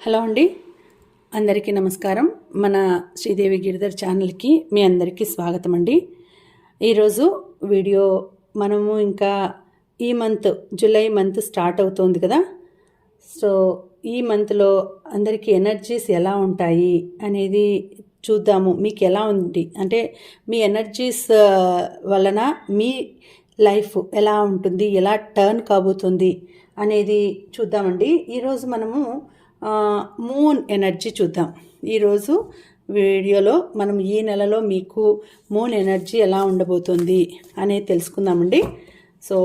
Hello అండి. అందరికీ నమస్కారం. మన శ్రీదేవి గిరిధర్ ఛానల్కి మీ అందరికీ స్వాగతం అండి. ఈరోజు వీడియో మనము ఇంకా ఈ మంత్ జూలై మంత్ స్టార్ట్ అవుతోంది కదా. సో ఈ మంత్లో అందరికీ ఎనర్జీస్ ఎలా ఉంటాయి అనేది చూద్దాము. మీకు ఎలా ఉంది? అంటే మీ ఎనర్జీస్ వలన మీ లైఫ్ ఎలా ఉంటుంది? ఎలా టర్న్ కాబోతుంది? అనేది చూద్దామండి. ఈరోజు మనము మూన్ ఎనర్జీ చూద్దాం. ఈరోజు వీడియోలో మనం ఈ నెలలో మీకు మూన్ ఎనర్జీ ఎలా ఉండబోతుంది అనేది తెలుసుకుందామండి. సో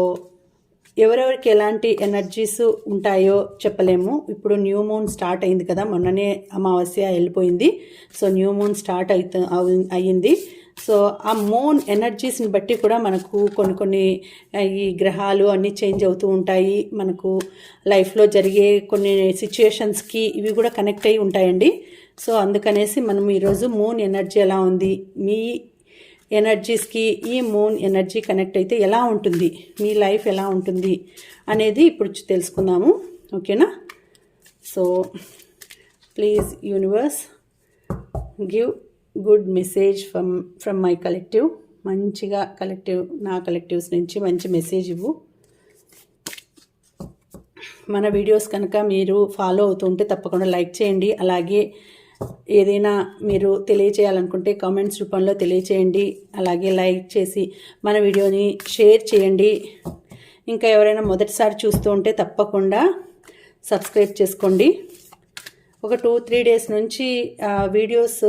ఎవరెవరికి ఎలాంటి ఎనర్జీస్ ఉంటాయో చెప్పలేము. ఇప్పుడు న్యూ మూన్ స్టార్ట్ అయింది కదా మొన్ననే అమావాస్య వెళ్ళిపోయింది. సో న్యూ మూన్ స్టార్ట్ అయితే అయ్యింది. సో ఆ మూన్ ఎనర్జీస్ని బట్టి కూడా మనకు కొన్ని కొన్ని ఈ గ్రహాలు అన్నీ చేంజ్ అవుతూ ఉంటాయి. మనకు లైఫ్లో జరిగే కొన్ని సిచ్యుయేషన్స్కి ఇవి కూడా కనెక్ట్ అయి ఉంటాయండి. సో అందుకనేసి మనం ఈరోజు మూన్ ఎనర్జీ ఎలా ఉంది? మీ ఎనర్జీస్కి ఈ మూన్ ఎనర్జీ కనెక్ట్ అయితే ఎలా ఉంటుంది? మీ లైఫ్ ఎలా ఉంటుంది? అనేది ఇప్పుడు తెలుసుకుందాము. ఓకేనా? So please universe give good message from from my collective. మంచిగా కలెక్టివ్ నా కలెక్టివ్స్ నుంచి మంచి మెసేజ్ ఇవ్వు. మన వీడియోస్ కనుక మీరు ఫాలో అవుతుంటే తప్పకుండా లైక్ చేయండి. అలాగే ఏదైనా మీరు తెలియచేయాలనుకుంటే కామెంట్స్ రూపంలో తెలియచేయండి. అలాగే లైక్ చేసి మన వీడియోని షేర్ చేయండి. ఇంకా ఎవరైనా మొదటిసారి చూస్తూ ఉంటే తప్పకుండా సబ్స్క్రైబ్ చేసుకోండి. ఒక టూ త్రీ డేస్ నుంచి వీడియోస్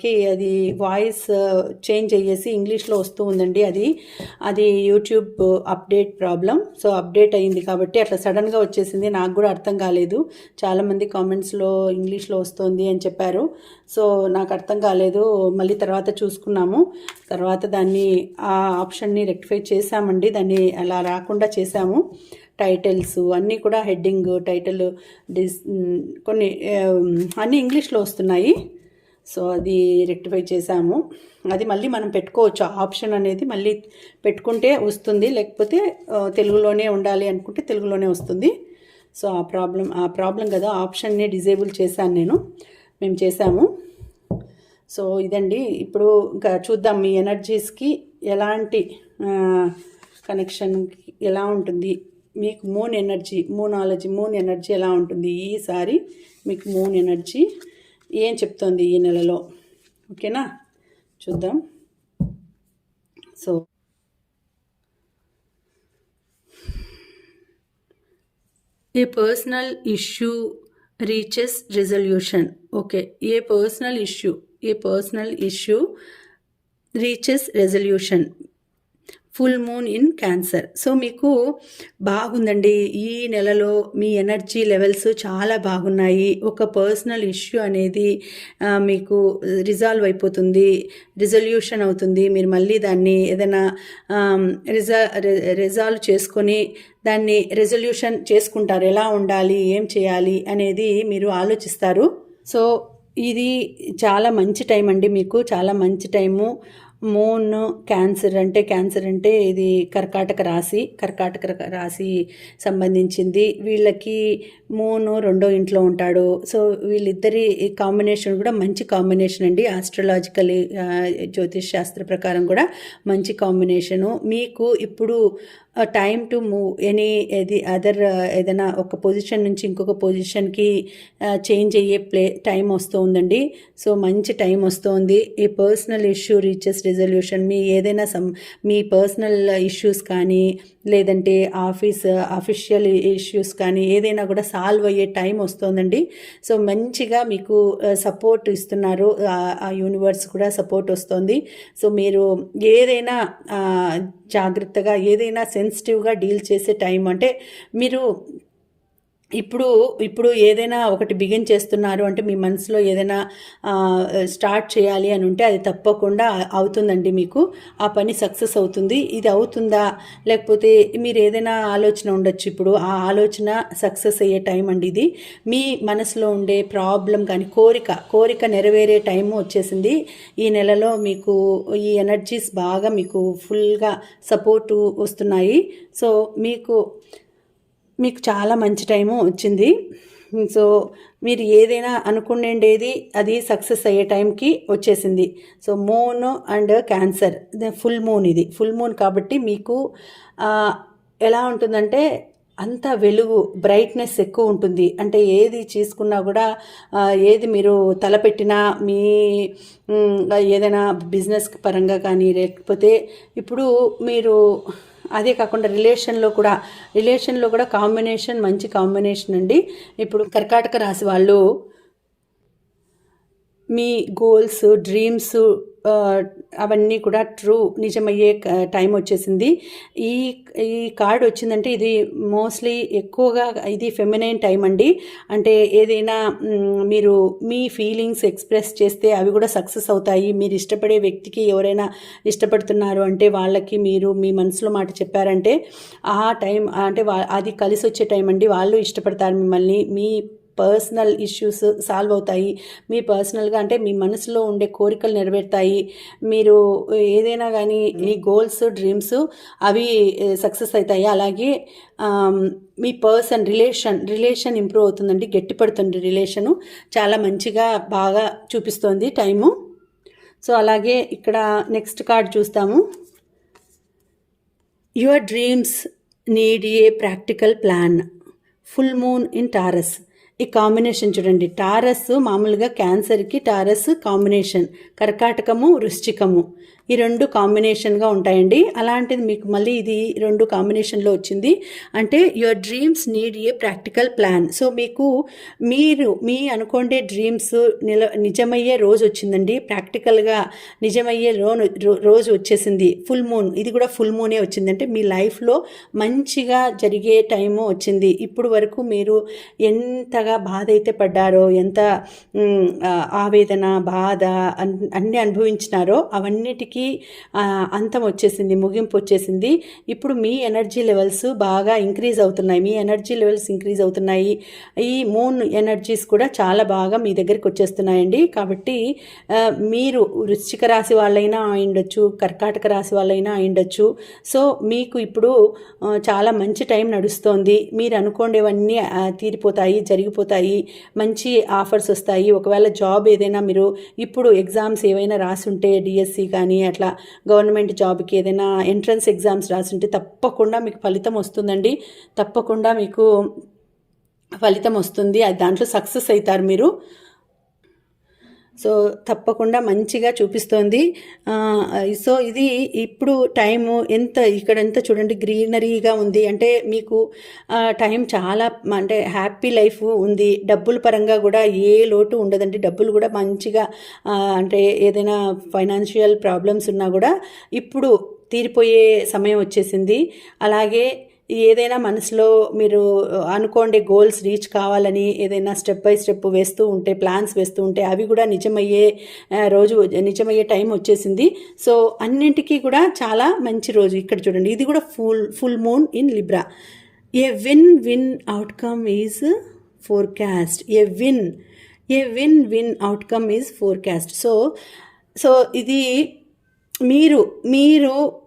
కి అది వాయిస్ చేంజ్ అయ్యేసి ఇంగ్లీష్లో వస్తూ ఉందండి అది. అది YouTube update problem so update అయ్యింది కాబట్టి అట్లా సడన్గా వచ్చేసింది. నాకు కూడా అర్థం కాలేదు. చాలామంది కామెంట్స్లో ఇంగ్లీష్లో వస్తుంది అని చెప్పారు. సో నాకు అర్థం కాలేదు. మళ్ళీ తర్వాత చూసుకున్నాము. తర్వాత దాన్ని ఆ ఆప్షన్ని రెక్టిఫై చేశామండి. దాన్ని అలా రాకుండా చేశాము. టైటిల్స్ అన్నీ కూడా హెడ్డింగ్ టైటిల్ డిస్ కొన్ని అన్నీ ఇంగ్లీష్లో వస్తున్నాయి. సో అది రెక్టిఫై చేశాము. అది మళ్ళీ మనం పెట్టుకోవచ్చు. ఆప్షన్ అనేది మళ్ళీ పెట్టుకుంటే వస్తుంది. లేకపోతే తెలుగులోనే ఉండాలి అనుకుంటే తెలుగులోనే వస్తుంది. సో ఆ ప్రాబ్లం ఆ ప్రాబ్లం కదా. ఆప్షన్ని డిజేబుల్ చేశాను నేను. మేము చేశాము. సో ఇదండి. ఇప్పుడు ఇంకా చూద్దాం మీ ఎనర్జీస్కి ఎలాంటి కనెక్షన్కి ఎలా ఉంటుంది. మీకు moon energy moonology moon energy ఎలా ఉంటుంది? ఈసారి మీకు మూన్ ఎనర్జీ ఏం చెప్తోంది ఈ నెలలో? ఓకేనా? చూద్దాం. So a personal issue reaches resolution? Okay a personal issue a personal issue reaches resolution? Full moon in cancer. So మీకు బాగుందండి. ఈ నెలలో మీ ఎనర్జీ లెవెల్స్ చాలా బాగున్నాయి. ఒక పర్సనల్ ఇష్యూ అనేది మీకు రిజాల్వ్ అయిపోతుంది. రిజల్యూషన్ అవుతుంది. మీరు మళ్ళీ దాన్ని ఏదైనా రిజా రిజాల్వ్ చేసుకొని దాన్ని రెజల్యూషన్ చేసుకుంటారు. ఎలా ఉండాలి? ఏం చేయాలి? అనేది మీరు ఆలోచిస్తారు. సో ఇది చాలా మంచి టైం అండి మీకు. చాలా మంచి టైము. మూన్ క్యాన్సర్ అంటే క్యాన్సర్ అంటే ఇది కర్కాటక రాశి కర్కాటక రాశి సంబంధించింది. వీళ్ళకి మూన్ రెండో ఇంట్లో ఉంటాడు. సో వీళ్ళిద్దరి కాంబినేషన్ కూడా మంచి కాంబినేషన్ అండి. ఆస్ట్రలాజికల్ జ్యోతిష్ శాస్త్ర ప్రకారం కూడా మంచి కాంబినేషను మీకు ఇప్పుడు టైం టు మూవ్ ఎనీ ఏది అదర్ ఏదైనా ఒక పొజిషన్ నుంచి ఇంకొక పొజిషన్కి చేంజ్ uh, అయ్యే ప్లే టైం వస్తుందండి సో మంచి టైం వస్తుంది. ఈ పర్సనల్ ఇష్యూ రీచెస్ రిజల్యూషన్ మీ ఏదైనా సమ్ మీ పర్సనల్ ఇష్యూస్ కానీ లేదంటే ఆఫీస్ అఫీషియల్ ఇష్యూస్ కానీ ఏదైనా కూడా సాల్వ్ అయ్యే టైం వస్తుందండి. సో మంచిగా మీకు uh, సపోర్ట్ ఇస్తున్నారు. ఆ- యూనివర్స్ కూడా సపోర్ట్ వస్తుంది. సో మీరు ఏదైనా uh, జాగ్రత్తగా ఏదైనా సెన్సిటివ్గా డీల్ చేసే టైం అంటే మీరు ఇప్పుడు ఇప్పుడు ఏదైనా ఒకటి బిగిన్ చేస్తున్నారు అంటే మీ మనసులో ఏదైనా స్టార్ట్ చేయాలి అని ఉంటే అది తప్పకుండా అవుతుందండి మీకు. ఆ పని సక్సెస్ అవుతుంది. ఇది అవుతుందా? లేకపోతే మీరు ఏదైనా ఆలోచన ఉండొచ్చు. ఇప్పుడు ఆ ఆలోచన సక్సెస్ అయ్యే టైం అండి ఇది. మీ మనసులో ఉండే ప్రాబ్లం కానీ కోరిక కోరిక నెరవేరే టైం వచ్చేసింది. ఈ నెలలో మీకు ఈ ఎనర్జీస్ బాగా మీకు ఫుల్గా సపోర్టు వస్తున్నాయి. సో మీకు మీకు చాలా మంచి టైము వచ్చింది. సో మీరు ఏదైనా అనుకునేది అది సక్సెస్ అయ్యే టైంకి వచ్చేసింది. So moon and cancer. Full moon ఇది. ఫుల్ మూన్ కాబట్టి మీకు ఎలా ఉంటుందంటే అంత వెలుగు బ్రైట్నెస్ ఎక్కువ ఉంటుంది. అంటే ఏది చేసుకున్నా కూడా ఏది మీరు తలపెట్టినా మీ ఏదైనా బిజినెస్ పరంగా కానీ లేకపోతే ఇప్పుడు మీరు అదే కాకుండా రిలేషన్లో కూడా రిలేషన్లో కూడా కాంబినేషన్ మంచి కాంబినేషన్ అండి. ఇప్పుడు కర్కాటక రాశి వాళ్ళు మీ గోల్స్ డ్రీమ్స్ అవన్నీ కూడా ట్రూ నిజమయ్యే టైం వచ్చేసింది. ఈ ఈ కార్డ్ వచ్చిందంటే ఇది మోస్ట్లీ ఎక్కువగా ఇది ఫెమినైన్ టైం అండి. అంటే ఏదైనా మీరు మీ ఫీలింగ్స్ ఎక్స్ప్రెస్ చేస్తే అవి కూడా సక్సెస్ అవుతాయి. మీరు ఇష్టపడే వ్యక్తికి ఎవరైనా ఇష్టపడుతున్నారు అంటే వాళ్ళకి మీరు మీ మనసులో మాట చెప్పారంటే ఆ టైం అంటే వా- అది కలిసి వచ్చే టైం అండి. వాళ్ళు ఇష్టపడతారు మిమ్మల్ని. మీ పర్సనల్ ఇష్యూస్ సాల్వ్ అవుతాయి. మీ పర్సనల్గా అంటే మీ మనసులో ఉండే కోరికలు నెరవేరుతాయి. మీరు ఏదైనా కానీ మీ గోల్స్ డ్రీమ్స్ అవి సక్సెస్ అవుతాయి. అలాగే మీ పర్సన్ రిలేషన్ రిలేషన్ ఇంప్రూవ్ అవుతుందండి. గట్టిపడుతుంది రిలేషను చాలా మంచిగా బాగా చూపిస్తోంది టైము సో అలాగే ఇక్కడ నెక్స్ట్ కార్డ్ చూస్తాము. Your dreams need a practical plan full moon in Taurus ఈ కాంబినేషన్ చూడండి. టారస్ మామూలుగా క్యాన్సర్కి టారస్ కాంబినేషన్ కర్కాటకము వృశ్చికము. ఈ రెండు కాంబినేషన్గా ఉంటాయండి. అలాంటిది మీకు మళ్ళీ ఇది రెండు కాంబినేషన్లో వచ్చింది. అంటే your dreams need a practical plan so మీకు మీరు మీ అనుకోండే డ్రీమ్స్ నిల నిజమయ్యే రోజు వచ్చిందండి. ప్రాక్టికల్గా నిజమయ్యే లోన్ రోజు వచ్చేసింది. ఫుల్ మూన్ ఇది కూడా ఫుల్ మూనే వచ్చిందంటే మీ లైఫ్లో మంచిగా జరిగే టైము వచ్చింది. ఇప్పుడు వరకు మీరు ఎంతగా బాధ అయితే పడ్డారో ఎంత ఆవేదన బాధ అన్- అన్ని అనుభవించినారో అవన్నిటికీ ఆ, అంతం వచ్చేసింది ముగింపు వచ్చేసింది. ఇప్పుడు మీ ఎనర్జీ లెవెల్స్ బాగా ఇంక్రీజ్ అవుతున్నాయి. మీ ఎనర్జీ లెవెల్స్ ఇంక్రీజ్ అవుతున్నాయి. ఈ మూన్ ఎనర్జీస్ కూడా చాలా బాగా మీ దగ్గరికి వచ్చేస్తున్నాయండి. కాబట్టి మీరు వృశ్చిక రాశి వాళ్ళైనా అయిండొచ్చు కర్కాటక రాశి వాళ్ళైనా అయిండొచ్చు సో మీకు ఇప్పుడు చాలా మంచి టైం నడుస్తోంది. మీరు అనుకోండేవన్నీ తీరిపోతాయి జరిగిపోతాయి. మంచి ఆఫర్స్ వస్తాయి. ఒకవేళ జాబ్ ఏదైనా మీరు ఇప్పుడు ఎగ్జామ్స్ ఏవైనా రాసుంటే డిఎస్సి కానీ అట్లా గవర్నమెంట్ జాబ్కి ఏదైనా ఎంట్రన్స్ ఎగ్జామ్స్ రాసుంటే తప్పకుండా మీకు ఫలితం వస్తుందండి. తప్పకుండా మీకు ఫలితం వస్తుంది. అది దాంట్లో సక్సెస్ అవుతారు మీరు. సో తప్పకుండా మంచిగా చూపిస్తోంది. సో ఇది ఇప్పుడు టైము ఎంత ఇక్కడ ఎంత చూడండి గ్రీనరీగా ఉంది. అంటే మీకు టైం చాలా అంటే హ్యాపీ లైఫ్ ఉంది. డబ్బుల పరంగా కూడా ఏ లోటు ఉండదండి. డబ్బులు కూడా మంచిగా అంటే ఏదైనా ఫైనాన్షియల్ ప్రాబ్లమ్స్ ఉన్నా కూడా ఇప్పుడు తీరిపోయే సమయం వచ్చేసింది. అలాగే ఏదైనా మనసులో మీరు అనుకోండి గోల్స్ రీచ్ కావాలని ఏదైనా స్టెప్ బై స్టెప్ వేస్తూ ఉంటే ప్లాన్స్ వేస్తూ ఉంటే అవి కూడా నిజమయ్యే రోజు నిజమయ్యే టైం వచ్చేసింది. సో అన్నింటికీ కూడా చాలా మంచి రోజు ఇక్కడ చూడండి. ఇది కూడా full full moon in Libra a win win outcome is forecast a win a win win outcome is forecast so so ఇది మీరు మీరు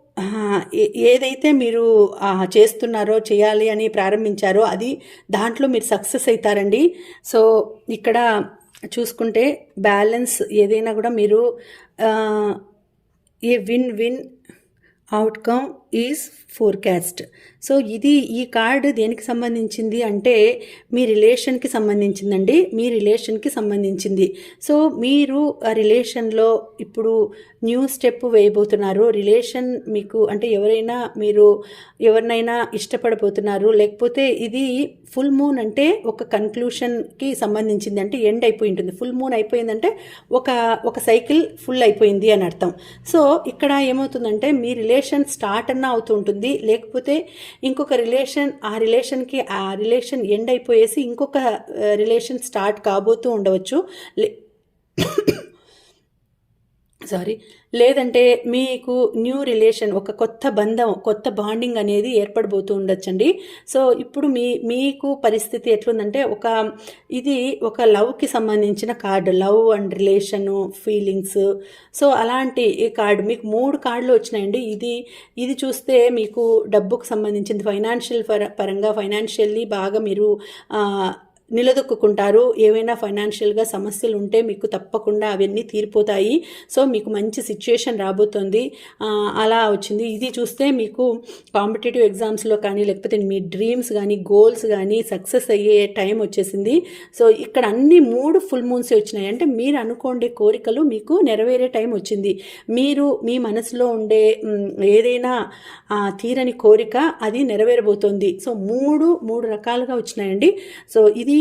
ఏదైతే మీరు చేస్తున్నారో చేయాలి అని ప్రారంభించారో అది దాంట్లో మీరు సక్సెస్ అవుతారండి. సో ఇక్కడ చూసుకుంటే బ్యాలెన్స్ ఏదైనా కూడా మీరు a win win outcome is forecast so ఇది ఈ కార్డు దేనికి సంబంధించింది అంటే మీ రిలేషన్కి సంబంధించిందండి. మీ రిలేషన్కి సంబంధించింది. సో మీరు ఆ రిలేషన్లో ఇప్పుడు న్యూ స్టెప్ వేయబోతున్నారు. రిలేషన్ మీకు అంటే ఎవరైనా మీరు ఎవరినైనా ఇష్టపడబోతున్నారు. లేకపోతే ఇది ఫుల్ మూన్ అంటే ఒక కన్క్లూషన్కి సంబంధించింది అంటే ఎండ్ అయిపోయి ఉంటుంది ఫుల్ మూన్ అయిపోయిందంటే ఒక ఒక సైకిల్ ఫుల్ అయిపోయింది అని అర్థం. సో ఇక్కడ ఏమవుతుందంటే మీ రిలేషన్ స్టార్ట్ అన్న అవుతూ అవుతుంటుంది. లేకపోతే ఇంకొక రిలేషన్ ఆ రిలేషన్కి ఆ రిలేషన్ ఎండ్ అయిపోయేసి ఇంకొక రిలేషన్ స్టార్ట్ కాబోతూ ఉండవచ్చు. సారీ లేదంటే మీకు న్యూ రిలేషన్ ఒక కొత్త బంధం కొత్త బాండింగ్ అనేది ఏర్పడబోతూ ఉండొచ్చండి. సో ఇప్పుడు మీ మీకు పరిస్థితి ఎట్లుందంటే ఒక ఇది ఒక లవ్కి సంబంధించిన card love and relation feelings so అలాంటి ఈ కార్డు మీకు మూడు కార్డులు వచ్చినాయండి. ఇది ఇది చూస్తే మీకు డబ్బుకు సంబంధించింది ఫైనాన్షియల్ పర పరంగా ఫైనాన్షియల్లీ బాగా మీరు నిలదొక్కుంటారు ఏవైనా ఫైనాన్షియల్గా సమస్యలు ఉంటే మీకు తప్పకుండా అవన్నీ తీరిపోతాయి. సో మీకు మంచి సిచ్యుయేషన్ రాబోతుంది. అలా వచ్చింది. ఇది చూస్తే మీకు కాంపిటేటివ్ ఎగ్జామ్స్లో కానీ లేకపోతే మీ డ్రీమ్స్ కానీ గోల్స్ కానీ సక్సెస్ అయ్యే టైం వచ్చేసింది. సో ఇక్కడ అన్ని మూడు ఫుల్ మూన్స్ వచ్చినాయి. అంటే మీరు అనుకోండే కోరికలు మీకు నెరవేరే టైం వచ్చింది. మీరు మీ మనసులో ఉండే ఏదైనా తీరని కోరిక అది నెరవేరబోతోంది. సో మూడు మూడు రకాలుగా వచ్చినాయండి. సో ఇది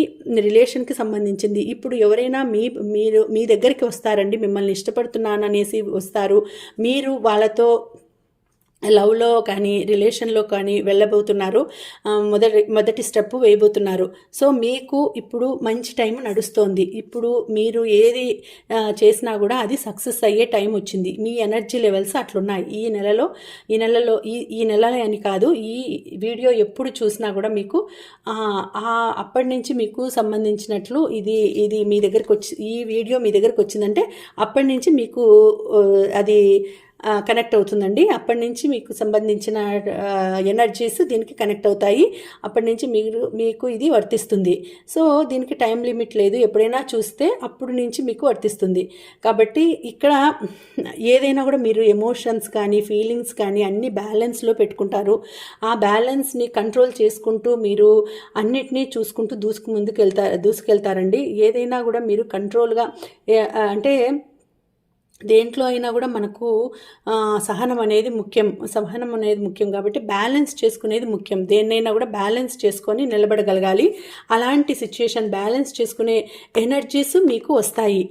రిలేషన్కి సంబంధించింది. ఇప్పుడు ఎవరైనా మీ మీరు మీ దగ్గరికి వస్తారండి మిమ్మల్ని ఇష్టపడుతున్నాను అనేసి వస్తారు. మీరు వాళ్ళతో లవ్లో కానీ రిలేషన్లో కానీ వెళ్ళబోతున్నారు. మొదటి మొదటి స్టెప్ వేయబోతున్నారు. సో మీకు ఇప్పుడు మంచి టైం నడుస్తోంది. ఇప్పుడు మీరు ఏది చేసినా కూడా అది సక్సెస్ అయ్యే టైం వచ్చింది. మీ ఎనర్జీ లెవెల్స్ అట్లున్నాయి. ఈ నెలలో ఈ నెలలో ఈ ఈ నెల అని కాదు ఈ వీడియో ఎప్పుడు చూసినా కూడా మీకు అప్పటి నుంచి మీకు సంబంధించినట్లు ఇది ఇది మీ దగ్గరకు వచ్చి ఈ వీడియో మీ దగ్గరకు వచ్చిందంటే అప్పటి నుంచి మీకు అది కనెక్ట్ అవుతుందండి. అప్పటి నుంచి మీకు సంబంధించిన ఎనర్జీస్ దీనికి కనెక్ట్ అవుతాయి. అప్పటి నుంచి మీరు మీకు ఇది వర్తిస్తుంది. సో దీనికి టైం లిమిట్ లేదు. ఎప్పుడైనా చూస్తే అప్పుడు నుంచి మీకు వర్తిస్తుంది. కాబట్టి ఇక్కడ ఏదైనా కూడా మీరు ఎమోషన్స్ కానీ ఫీలింగ్స్ కానీ అన్ని బ్యాలెన్స్లో పెట్టుకుంటారు. ఆ బ్యాలెన్స్ని కంట్రోల్ చేసుకుంటూ మీరు అన్నిటినీ చూసుకుంటూ దూసుకు ముందుకు వెళ్తారు దూసుకెళ్తారండి. ఏదైనా కూడా మీరు కంట్రోల్గా అంటే దేంట్లో అయినా కూడా మనకు సహనం అనేది ముఖ్యం. సహనం అనేది ముఖ్యం కాబట్టి బ్యాలెన్స్ చేసుకునేది ముఖ్యం. దేన్నైనా కూడా బ్యాలెన్స్ చేసుకొని నిలబడగలగాలి. అలాంటి సిచ్యుయేషన్ బ్యాలెన్స్ చేసుకునే ఎనర్జీస్ మీకు వస్తాయి.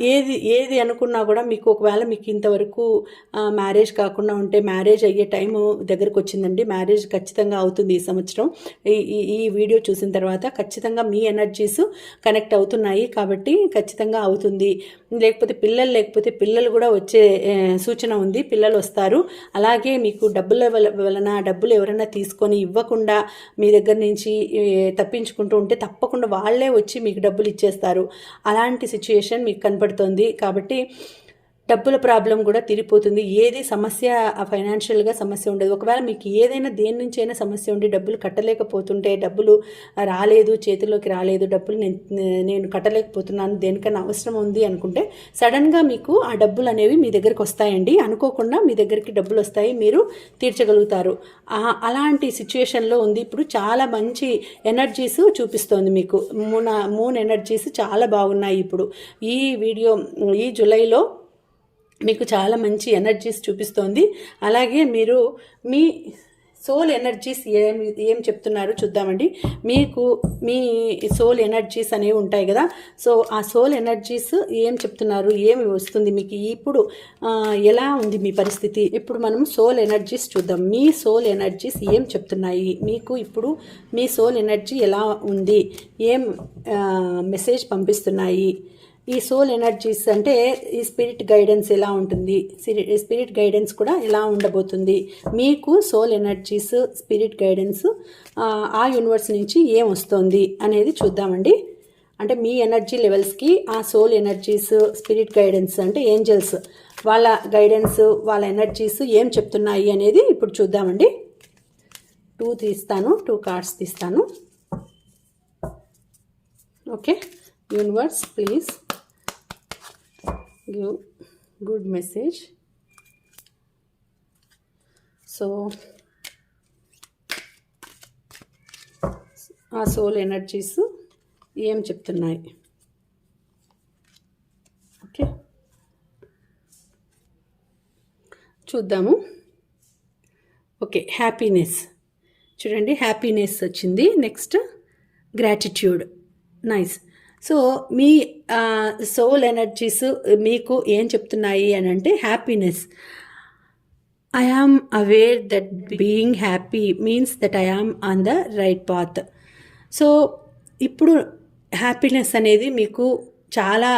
ఏది ఏది అనుకున్నా కూడా మీకు ఒకవేళ మీకు ఇంతవరకు మ్యారేజ్ కాకుండా ఉంటే మ్యారేజ్ అయ్యే టైము దగ్గరకు వచ్చిందండి. మ్యారేజ్ ఖచ్చితంగా అవుతుంది ఈ సంవత్సరం. ఈ- ఈ వీడియో చూసిన తర్వాత ఖచ్చితంగా మీ ఎనర్జీస్ కనెక్ట్ అవుతున్నాయి కాబట్టి ఖచ్చితంగా అవుతుంది. లేకపోతే పిల్లలు లేకపోతే పిల్లలు కూడా వచ్చే సూచన ఉంది. పిల్లలు వస్తారు. అలాగే మీకు డబ్బుల వల- వలన డబ్బులు ఎవరైనా తీసుకొని ఇవ్వకుండా మీ దగ్గర నుంచి తప్పించుకుంటూ ఉంటే తప్పకుండా వాళ్ళే వచ్చి మీకు డబ్బులు ఇచ్చేస్తారు. అలాంటి సిచ్యుయేషన్ మీకు కనపడుతుంది. కాబట్టి డబ్బుల ప్రాబ్లం కూడా తీరిపోతుంది. ఏది సమస్య ఫైనాన్షియల్గా సమస్య ఉండదు. ఒకవేళ మీకు ఏదైనా దేని నుంచి అయినా సమస్య ఉండి డబ్బులు కట్టలేకపోతుంటే డబ్బులు రాలేదు చేతిలోకి రాలేదు డబ్బులు నేను నేను కట్టలేకపోతున్నాను దేనికైనా అవసరం ఉంది అనుకుంటే సడన్గా మీకు ఆ డబ్బులు అనేవి మీ దగ్గరికి వస్తాయండి. అనుకోకుండా మీ దగ్గరికి డబ్బులు వస్తాయి మీరు తీర్చగలుగుతారు. అలాంటి సిచ్యుయేషన్లో ఉంది. ఇప్పుడు చాలా మంచి ఎనర్జీస్ చూపిస్తోంది మీకు. మూన మూన్ ఎనర్జీస్ చాలా బాగున్నాయి ఇప్పుడు. ఈ వీడియో ఈ జూలైలో మీకు చాలా మంచి ఎనర్జీస్ చూపిస్తోంది. అలాగే మీరు మీ సోల్ ఎనర్జీస్ ఏం ఏం చెప్తున్నారో చూద్దామండి. మీకు మీ సోల్ ఎనర్జీస్ అనేవి ఉంటాయి కదా. సో ఆ సోల్ ఎనర్జీస్ ఏం చెప్తున్నారు? ఏమి వస్తుంది మీకు? ఇప్పుడు ఎలా ఉంది మీ పరిస్థితి? ఇప్పుడు మనం సోల్ ఎనర్జీస్ చూద్దాం. మీ సోల్ ఎనర్జీస్ ఏం చెప్తున్నాయి? మీకు ఇప్పుడు మీ సోల్ ఎనర్జీ ఎలా ఉంది? ఏం మెసేజ్ పంపిస్తున్నాయి? ఈ సోల్ ఎనర్జీస్ అంటే ఈ స్పిరిట్ గైడెన్స్ ఎలా ఉంటుంది? సిరి- స్పిరిట్ గైడెన్స్ కూడా ఎలా ఉండబోతుంది? మీకు సోల్ ఎనర్జీస్ స్పిరిట్ గైడెన్స్ ఆ, ఆ యూనివర్స్ నుంచి ఏం వస్తుంది అనేది చూద్దామండి. అంటే మీ ఎనర్జీ లెవెల్స్కి ఆ సోల్ ఎనర్జీస్ స్పిరిట్ గైడెన్స్ అంటే ఏంజల్స్ వాళ్ళ గైడెన్స్ వాళ్ళ ఎనర్జీస్ ఏం చెప్తున్నాయి అనేది ఇప్పుడు చూద్దామండి. టూ తీస్తాను టూ కార్డ్స్ తీస్తాను. Okay universe please give good message so ఆ సోల్ ఎనర్జీస్ ఏం చెప్తున్నాయి? ఓకే చూద్దాము. ఓకే హ్యాపీనెస్ చూడండి హ్యాపీనెస్ వచ్చింది. నెక్స్ట్ గ్రాటిట్యూడ్ నైస్ సో మీ సోల్ ఎనర్జీస్ మీకు ఏం చెప్తున్నాయి అని అంటే happiness I am aware that being happy means that I am on the right path so ఇప్పుడు హ్యాపీనెస్ అనేది మీకు చాలా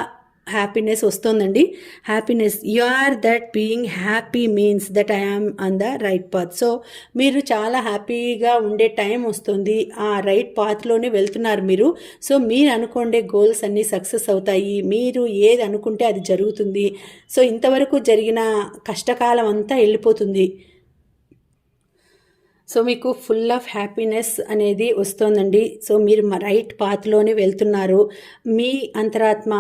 హ్యాపీనెస్ వస్తుందండి. Happiness you are that being happy means that I am on the right path so మీరు చాలా హ్యాపీగా ఉండే time వస్తుంది. ఆ రైట్ పాత్లోనే వెళ్తున్నారు మీరు. సో మీరు అనుకోండే గోల్స్ అన్నీ సక్సెస్ అవుతాయి. మీరు ఏది అనుకుంటే అది జరుగుతుంది. సో ఇంతవరకు జరిగిన కష్టకాలం అంతా వెళ్ళిపోతుంది. సో మీకు ఫుల్ ఆఫ్ హ్యాపీనెస్ అనేది వస్తుందండి. సో మీరు రైట్ పాత్లోనే వెళ్తున్నారు. మీ అంతరాత్మ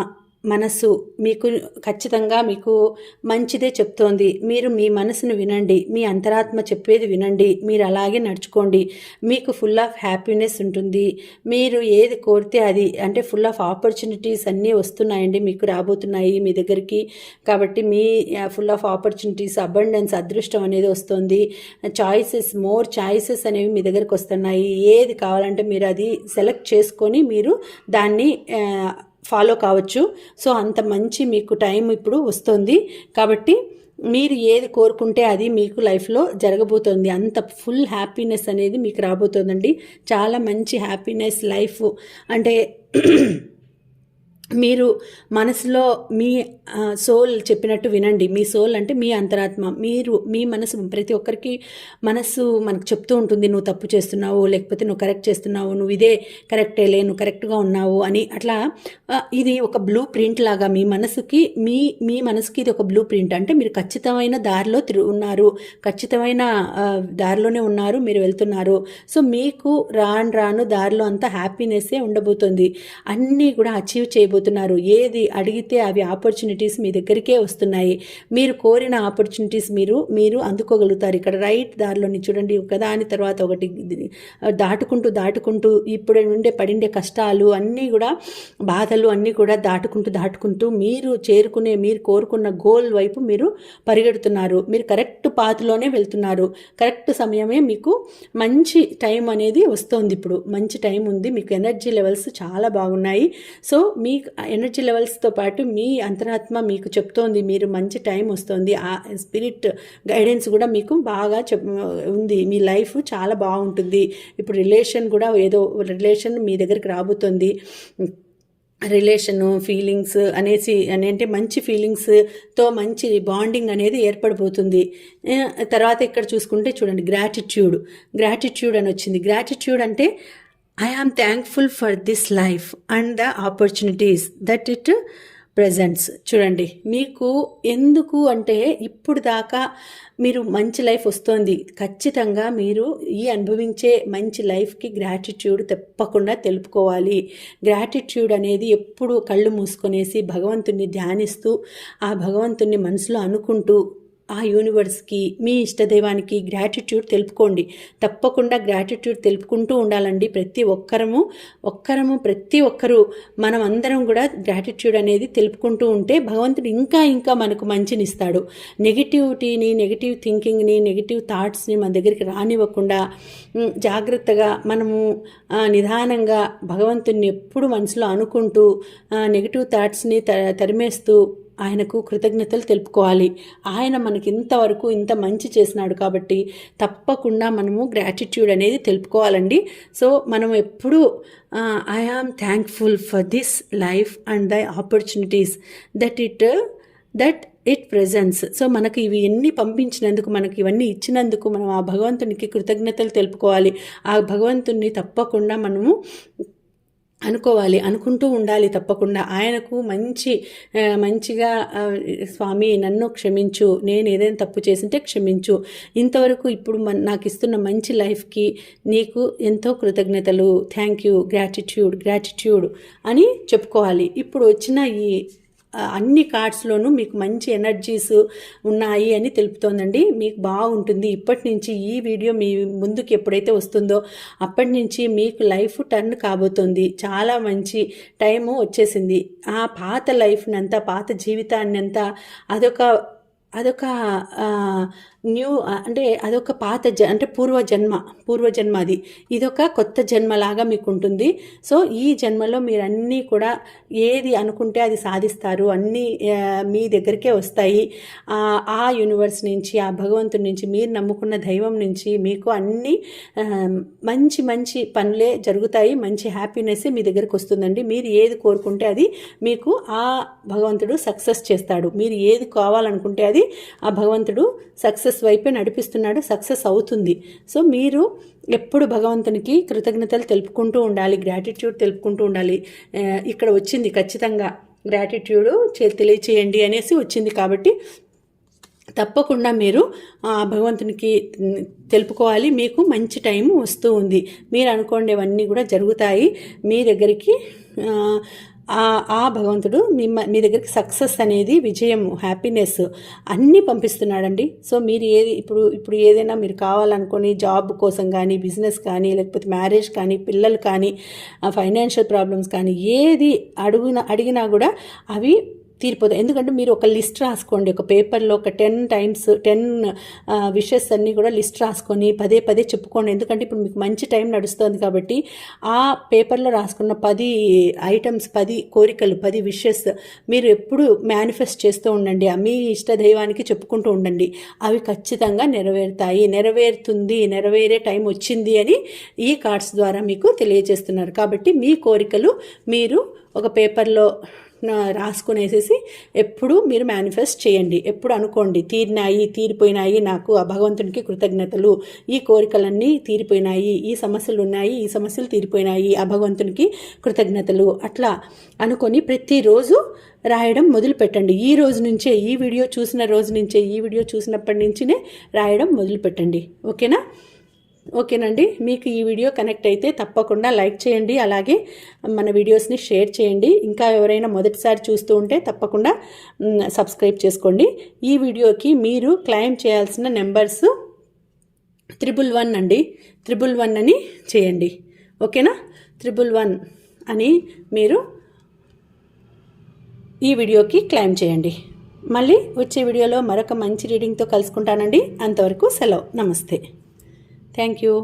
మనస్సు మీకు ఖచ్చితంగా మీకు మంచిదే చెప్తోంది. మీరు మీ మనసును వినండి. మీ అంతరాత్మ చెప్పేది వినండి. మీరు అలాగే నడుచుకోండి. మీకు ఫుల్ ఆఫ్ హ్యాపీనెస్ ఉంటుంది. మీరు ఏది కోరితే అది అంటే ఫుల్ ఆఫ్ ఆపర్చునిటీస్ అన్నీ వస్తున్నాయండి. మీకు రాబోతున్నాయి మీ దగ్గరికి. కాబట్టి మీ ఫుల్ ఆఫ్ ఆపర్చునిటీస్ అబండెన్స్ అదృష్టం అనేది వస్తుంది. చాయిసెస్ మోర్ చాయిసెస్ అనేవి మీ దగ్గరికి వస్తున్నాయి. ఏది కావాలంటే మీరు అది సెలెక్ట్ చేసుకొని మీరు దాన్ని ఫాలో కావచ్చు. సో అంత మంచి మీకు టైం ఇప్పుడు వస్తుంది. కాబట్టి మీరు ఏది కోరుకుంటే అది మీకు లైఫ్లో జరగబోతోంది. అంత ఫుల్ హ్యాపీనెస్ అనేది మీకు రాబోతోందండి. చాలా మంచి హ్యాపీనెస్ లైఫ్. అంటే మీరు మనసులో మీ సోల్ చెప్పినట్టు వినండి. మీ సోల్ అంటే మీ అంతరాత్మ. మీరు మీ మనసు ప్రతి ఒక్కరికి మనసు మనకు చెప్తూ ఉంటుంది. నువ్వు తప్పు చేస్తున్నావు లేకపోతే నువ్వు కరెక్ట్ చేస్తున్నావు నువ్వు ఇదే కరెక్టేలే నువ్వు కరెక్ట్గా ఉన్నావు అని అట్లా ఇది ఒక బ్లూ ప్రింట్ లాగా మీ మనసుకి మీ మీ మనసుకి ఇది ఒక బ్లూ ప్రింట్ అంటే మీరు ఖచ్చితమైన దారిలో తిరు ఉన్నారు. ఖచ్చితమైన దారిలోనే ఉన్నారు మీరు వెళ్తున్నారు. సో మీకు రాను రాను దారిలో అంతా హ్యాపీనెస్సే ఉండబోతుంది. అన్నీ కూడా అచీవ్ చేయబోతున్నారు ఏది అడిగితే అవి ఆపర్చునిటీస్ మీ దగ్గరికే వస్తున్నాయి. మీరు కోరిన ఆపర్చునిటీస్ మీరు మీరు అందుకోగలుగుతారు. ఇక్కడ రైట్ దారిలోని చూడండి ఒకదాని తర్వాత ఒకటి దాటుకుంటూ దాటుకుంటూ ఇప్పుడు ఉండే పడిండే కష్టాలు అన్నీ కూడా బాధలు అన్నీ కూడా దాటుకుంటూ దాటుకుంటూ మీరు చేరుకునే మీరు కోరుకున్న గోల్ వైపు మీరు పరిగెడుతున్నారు. మీరు కరెక్ట్ పాత్లోనే వెళ్తున్నారు. కరెక్ట్ సమయమే మీకు మంచి టైం అనేది వస్తుంది ఇప్పుడు. మంచి టైం ఉంది. మీకు ఎనర్జీ లెవెల్స్ చాలా బాగున్నాయి. సో మీ ఎనర్జీ లెవెల్స్తో పాటు మీ అంతరాత్మ మీకు చెప్తోంది మీరు మంచి టైం వస్తుంది ఆ స్పిరిట్ గైడెన్స్ కూడా మీకు బాగా చెప్ ఉంది. మీ లైఫ్ చాలా బాగుంటుంది. ఇప్పుడు రిలేషన్ కూడా ఏదో రిలేషన్ మీ దగ్గరికి రాబోతుంది. రిలేషను ఫీలింగ్స్ అనేసి అని అంటే మంచి ఫీలింగ్స్తో మంచి బాండింగ్ అనేది ఏర్పడిపోతుంది తర్వాత ఇక్కడ చూసుకుంటే చూడండి గ్రాటిట్యూడ్ గ్రాటిట్యూడ్ అని వచ్చింది. గ్రాటిట్యూడ్ అంటే I am thankful for this life and the opportunities that it presents చూడండి మీకు ఎందుకు అంటే ఇప్పుడు దాకా మీరు మంచి లైఫ్ వస్తుంది. ఖచ్చితంగా మీరు ఈ అనుభవించే మంచి లైఫ్కి గ్రాటిట్యూడ్ తప్పకుండా తెలుపుకోవాలి. గ్రాటిట్యూడ్ అనేది ఎప్పుడు కళ్ళు మూసుకొనేసి భగవంతుణ్ణి ధ్యానిస్తూ ఆ భగవంతుణ్ణి మనసులో అనుకుంటూ ఆ యూనివర్స్కి మీ ఇష్టదైవానికి గ్రాటిట్యూడ్ తెలుపుకోండి. తప్పకుండా గ్రాటిట్యూడ్ తెలుపుకుంటూ ఉండాలండి ప్రతి ఒక్కరము. ఒక్కరము ప్రతి ఒక్కరు మనం అందరం కూడా గ్రాటిట్యూడ్ అనేది తెలుపుకుంటూ ఉంటే భగవంతుడు ఇంకా ఇంకా మనకు మంచినిస్తాడు. నెగిటివిటీని నెగిటివ్ థింకింగ్ని నెగిటివ్ థాట్స్ని మన దగ్గరికి రానివ్వకుండా జాగ్రత్తగా మనము నిదానంగా భగవంతుడిని ఎప్పుడు మనసులో అనుకుంటూ నెగిటివ్ థాట్స్ని త తరిమేస్తూ ఆయనకు కృతజ్ఞతలు తెలుపుకోవాలి. ఆయన మనకి ఇంతవరకు ఇంత మంచి చేసినాడు కాబట్టి తప్పకుండా మనము గ్రాటిట్యూడ్ అనేది తెలుపుకోవాలండి. సో మనం ఎప్పుడూ I am thankful for this life and the opportunities that it that it presents so మనకు ఇవి ఎన్ని పంపించినందుకు మనకి ఇవన్నీ ఇచ్చినందుకు మనం ఆ భగవంతునికి కృతజ్ఞతలు తెలుపుకోవాలి. ఆ భగవంతుణ్ణి తప్పకుండా మనము అనుకోవాలి అనుకుంటూ ఉండాలి తప్పకుండా. ఆయనకు మంచి మంచిగా స్వామి నన్ను క్షమించు నేను ఏదైనా తప్పు చేసింటే క్షమించు. ఇంతవరకు ఇప్పుడు నాకు ఇస్తున్న మంచి లైఫ్కి నీకు ఎంతో కృతజ్ఞతలు. Thank you. గ్రాటిట్యూడ్ గ్రాటిట్యూడ్ అని చెప్పుకోవాలి. ఇప్పుడు వచ్చిన ఈ అన్ని కార్డ్స్లోనూ మీకు మంచి ఎనర్జీస్ ఉన్నాయి అని తెలుపుతోందండి. మీకు బాగుంటుంది. ఇప్పటి నుంచి ఈ వీడియో మీ ముందుకు ఎప్పుడైతే వస్తుందో అప్పటి నుంచి మీకు లైఫ్ టర్న్ కాబోతుంది. చాలా మంచి టైము వచ్చేసింది. ఆ పాత లైఫ్నంతా పాత జీవితాన్నంతా అదొక అదొక న్యూ అంటే అదొక పాత జ అంటే పూర్వజన్మ పూర్వజన్మ అది ఇదొక కొత్త జన్మలాగా మీకు ఉంటుంది సో ఈ జన్మలో మీరు అన్నీ కూడా ఏది అనుకుంటే అది సాధిస్తారు. అన్నీ మీ దగ్గరికే వస్తాయి. ఆ, యూనివర్స్ నుంచి ఆ భగవంతుడి నుంచి మీరు నమ్ముకున్న దైవం నుంచి మీకు అన్నీ మంచి మంచి పనులే జరుగుతాయి. మంచి హ్యాపీనెస్ మీ దగ్గరికి వస్తుందండి. మీరు ఏది కోరుకుంటే అది మీకు ఆ భగవంతుడు సక్సెస్ చేస్తాడు. మీరు ఏది కావాలనుకుంటే అది ఆ భగవంతుడు సక్సెస్ వైపే నడిపిస్తున్నాడు సక్సెస్ అవుతుంది. సో మీరు ఎప్పుడు భగవంతునికి కృతజ్ఞతలు తెలుపుకుంటూ ఉండాలి గ్రాటిట్యూడ్ తెలుపుకుంటూ ఉండాలి. ఇక్కడ వచ్చింది ఖచ్చితంగా గ్రాటిట్యూడ్ తెలియచేయండి అనేసి వచ్చింది కాబట్టి తప్పకుండా మీరు ఆ భగవంతునికి తెలుపుకోవాలి. మీకు మంచి టైం వస్తూ ఉంది. మీరు అనుకోండేవన్నీ కూడా జరుగుతాయి. మీ దగ్గరికి ఆ, భగవంతుడు మీ మీ దగ్గరికి సక్సెస్ అనేది విజయం హ్యాపీనెస్ అన్నీ పంపిస్తున్నాడండి. సో మీరు ఏది ఇప్పుడు ఇప్పుడు ఏదైనా మీరు కావాలనుకొని జాబ్ కోసం కానీ బిజినెస్ కానీ లేకపోతే మ్యారేజ్ కానీ పిల్లలు కానీ ఫైనాన్షియల్ ప్రాబ్లమ్స్ కానీ ఏది అడుగున అడిగినా కూడా అవి తీరిపోతాయి ఎందుకంటే మీరు ఒక లిస్ట్ రాసుకోండి. ఒక పేపర్లో ఒక టెన్ టైమ్స్ టెన్ విషెస్ అన్నీ కూడా లిస్ట్ రాసుకొని పదే పదే చెప్పుకోండి. ఎందుకంటే ఇప్పుడు మీకు మంచి టైం నడుస్తుంది కాబట్టి ఆ పేపర్లో రాసుకున్న పది ఐటమ్స్ పది కోరికలు పది విషెస్ మీరు ఎప్పుడు మేనిఫెస్ట్ చేస్తూ ఉండండి. ఆ మీ ఇష్ట దైవానికి చెప్పుకుంటూ ఉండండి. అవి ఖచ్చితంగా నెరవేరుతాయి. నెరవేరుతుంది నెరవేరే టైం వచ్చింది అని ఈ కార్డ్స్ ద్వారా మీకు తెలియజేస్తున్నారు. కాబట్టి మీ కోరికలు మీరు ఒక పేపర్లో రాసుకునేసేసి ఎప్పుడు మీరు మేనిఫెస్ట్ చేయండి. ఎప్పుడు అనుకోండి తీరినాయి తీరిపోయినాయి నాకు ఆ భగవంతునికి కృతజ్ఞతలు. ఈ కోరికలన్నీ తీరిపోయినాయి ఈ సమస్యలు ఉన్నాయి ఈ సమస్యలు తీరిపోయినాయి ఆ భగవంతునికి కృతజ్ఞతలు. అట్లా అనుకొని ప్రతిరోజు రాయడం మొదలు పెట్టండి ఈ రోజు నుంచే ఈ వీడియో చూసిన రోజు నుంచే ఈ వీడియో చూసినప్పటి నుంచినే రాయడం మొదలు పెట్టండి ఓకేనా? ఓకేనండి. మీకు ఈ వీడియో కనెక్ట్ అయితే తప్పకుండా లైక్ చేయండి. అలాగే మన వీడియోస్ని షేర్ చేయండి. ఇంకా ఎవరైనా మొదటిసారి చూస్తూ ఉంటే తప్పకుండా సబ్స్క్రైబ్ చేసుకోండి. ఈ వీడియోకి మీరు క్లైమ్ చేయాల్సిన నెంబర్స్ త్రిబుల్ వన్ అండి. త్రిబుల్ వన్ అని చేయండి. ఓకేనా? త్రిబుల్ వన్ అని మీరు ఈ వీడియోకి క్లైమ్ చేయండి. మళ్ళీ వచ్చే వీడియోలో మరొక మంచి రీడింగ్తో కలుసుకుంటానండి. అంతవరకు సెలవు. నమస్తే. Thank you